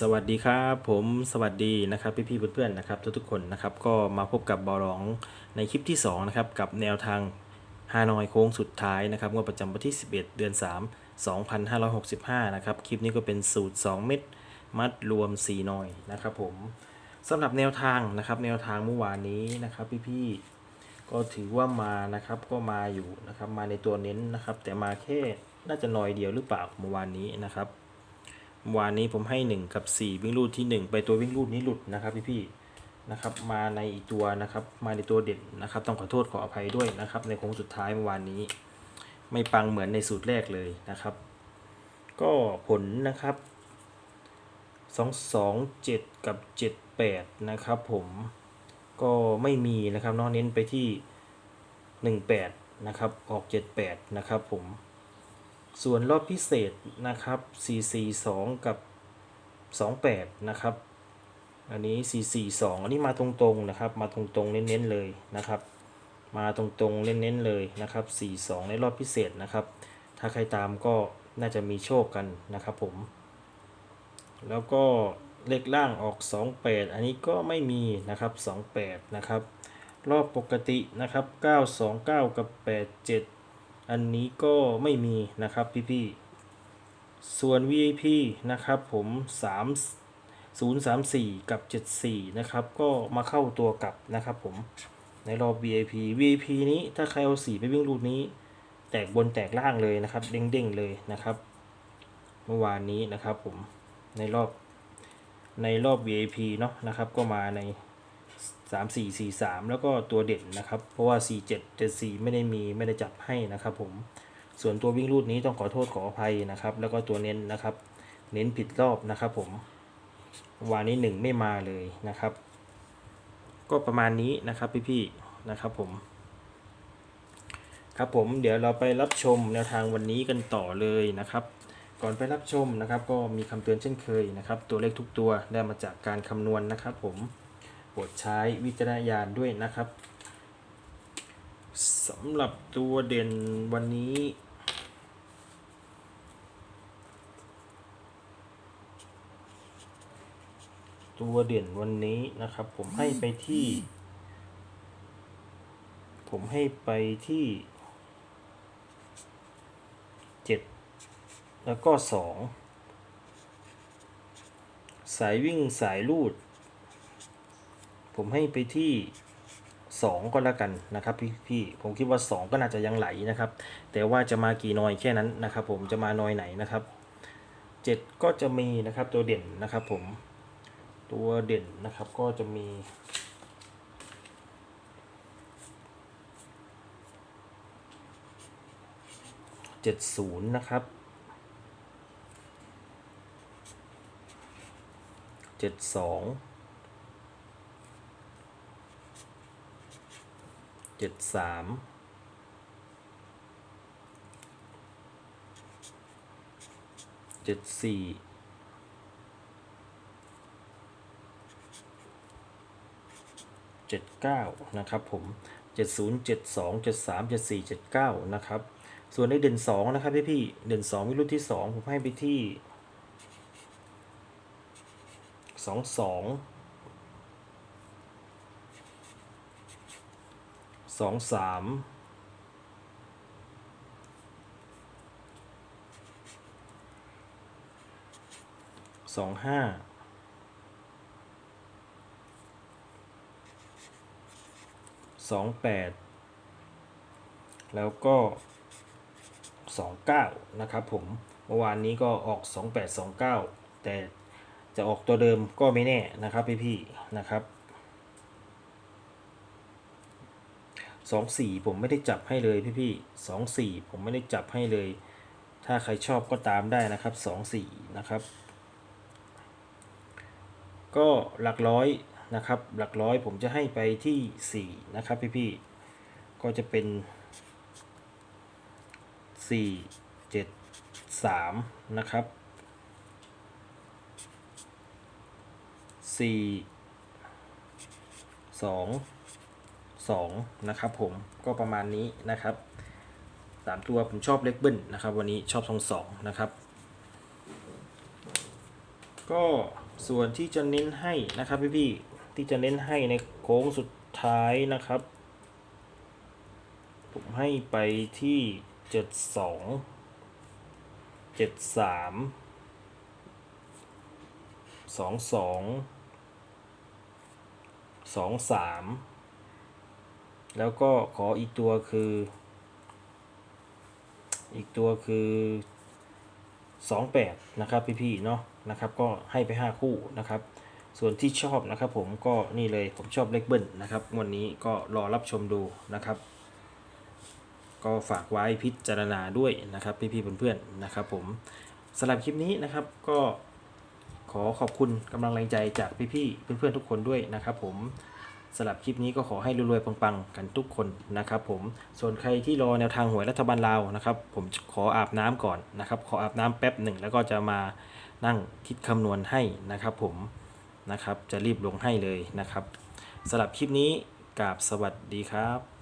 สวัสดีครับผมสวัสดีนะครับพี่พี่ๆเพื่อนๆนะครับทุกๆคนนะครับก็มาพบกับบอลองในคลิปที่2นะครับกับแนวทางฮานอยโค้งสุดท้ายนะครับงวดประจำวันที่ 11 เดือน 3 2565นะครับคลิปนี้ก็เป็นสูตร 2 เม็ดมัดรวม 4 หน่อยนะครับผมสำหรับแนวทางนะครับแนวทางเมื่อวานนี้นะครับพี่พี่ๆก็ถือว่ามานะครับก็มาอยู่นะครับมาในตัวเน้นนะครับแต่มาแค่น่าจะหน่อยเดียวหรือเปล่าเมื่อวานนี้นะครับ วานนี้ผมให้ 1 กับ 4 วิ่งรูดที่ 1 ไปตัววิ่งรูดนี้หลุดนะครับพี่ๆนะครับมาในอีกตัวนะครับมาในตัวเด่นนะครับ ต้องขอโทษขออภัยด้วยนะครับ ในโค้งสุดท้ายเมื่อวานนี้ ไม่ปังเหมือนในสูตรแรกเลยนะครับ ก็ผลนะครับ2 2 7กับ78นะครับ ผมก็ไม่มีนะครับเนอกเน้นไปที่18นะครับออก78นะครับผม ส่วนรอบพิเศษนะครับ 442 กับ 28 นะครับ อันนี้ 442 อันนี้มาตรงๆนะครับ มาตรงๆเน้นๆเลยนะครับ มาตรงๆเน้นๆเลยนะครับ 42 ในรอบพิเศษนะครับ ถ้าใครตามก็น่าจะมีโชคกันนะครับผม แล้วก็เลขล่างออก 28 อันนี้ก็ไม่มีนะครับ 28 นะครับ รอบปกตินะครับ 929 กับ 87 อันนี้ก็ไม่มีนะครับพี่ๆ ส่วน VIP นะครับผม3 034 กับ 74 นะครับก็มาเข้าตัวกลับนะครับผมในรอบ VIP VIP นี้ถ้าใครเอาสีไปวิ่งรูดนี้ แตกบนแตกล่างเลยนะครับ เด้งๆเลยนะครับ เมื่อวานนี้นะครับผมในรอบในรอบ VIP เนาะนะครับ ก็มาใน 3 4 4 3 แล้วก็ตัวเด่นนะครับ เพราะว่า 4 7 7 4 ไม่ได้มีไม่ได้จับให้นะครับผมส่วนตัววิ่งรูดนี้ต้องขอโทษขออภัยนะครับ แล้วก็ตัวเน้นนะครับ เน้นผิดรอบนะครับผมวานนี้หนึ่งไม่มาเลยนะครับ ก็ประมาณนี้นะครับพี่ๆนะครับผม ครับผมเดี๋ยวเราไปรับชมแนวทางวันนี้กันต่อเลยนะครับ ก่อนไปรับชมนะครับ ก็มีคำเตือนเช่นเคยนะครับ ตัวเลขทุกตัวได้มาจากการคำนวณนะครับผม โปรดใช้วิจารณญาณด้วยนะครับสำหรับตัวเด่นวันนี้ ตัวเด่นวันนี้นะครับ ผมให้ไปที่ ผมให้ไปที่เจ็ดแล้วก็สองสายวิ่งสายลูด ผมให้ไปที่สองก็แล้วกันนะครับพี่พี่ผมคิดว่าสองก็น่าจะยังไหลนะครับ แต่ว่าจะมากี่นอยแค่นั้นนะครับผมจะมานอยไหนนะครับเจ็ดก็จะมีนะครับตัวเด่นนะครับผมตัวเด่นนะครับก็จะมีเจ็ดศูนย์นะครับเจ็ดสอง เจ็ดสามเจ็ดสี่เจ็ดเก้านะครับผมเจ็ดศูนย์เจ็ดสองเจ็ดสามเจ็ดสี่เจ็ดเก้านะครับ ส่วนในเด่นสองนะครับพี่พี่เด่นสองวิรุ่นที่สองผมให้ไปที่สองสอง สองสามสองห้าสองแปดแล้วก็สองเก้านะครับผมเมื่อวานนี้ก็ออกสองแปดสองเก้าแต่จะออกตัวเดิมก็ไม่แน่นะครับพี่ๆนะครับ สองสี่ผมไม่ได้จับให้เลยพี่ๆสองสี่ผมไม่ได้จับให้เลย ถ้าใครชอบก็ตามได้นะครับสองสี่นะครับ ก็หลักร้อยนะครับ หลักร้อยผมจะให้ไปที่4นะครับพี่ๆก็จะเป็น4 7 3นะครับ4 2 2นะครับผมก็ประมาณนี้นะครับสามตัวผมชอบเล็กเบิ้ลนะครับ วันนี้ชอบทองสองนะครับ ก็ส่วนที่จะเน้นให้นะครับพี่ๆที่จะเน้นให้ในโค้งสุดท้ายนะครับ ผมให้ไปที่เจ็ดสองเจ็ดสามสองสองสองสาม แล้วก็ขออีกตัวคือ อีกตัวคือสองแปดนะครับพี่ๆเนาะนะครับ ก็ให้ไปห้าคู่นะครับ ส่วนที่ชอบนะครับ ผมก็นี่เลยผมชอบเลขเบิ้ลนะครับวันนี้ก็รอรับชมดูนะครับ ก็ฝากไว้พิจารณาด้วยนะครับพี่ๆเพื่อนๆนะครับ ผมสำหรับคลิปนี้นะครับก็ขอขอบคุณกำลังแรงใจจากพี่ๆเพื่อนๆทุกคนด้วยนะครับ ผม สำหรับคลิปนี้ก็ขอให้รวยๆปังๆ กันทุกคนนะครับผมส่วนใครที่รอแนวทางหวยรัฐบาลลาวนะครับผมขออาบน้ำก่อนนะครับ ขออาบน้ำแป๊บหนึ่งแล้วก็จะมานั่งคิดคำนวณให้นะครับผมนะครับจะรีบลงให้เลยนะครับสำหรับคลิปนี้กราบสวัสดีครับ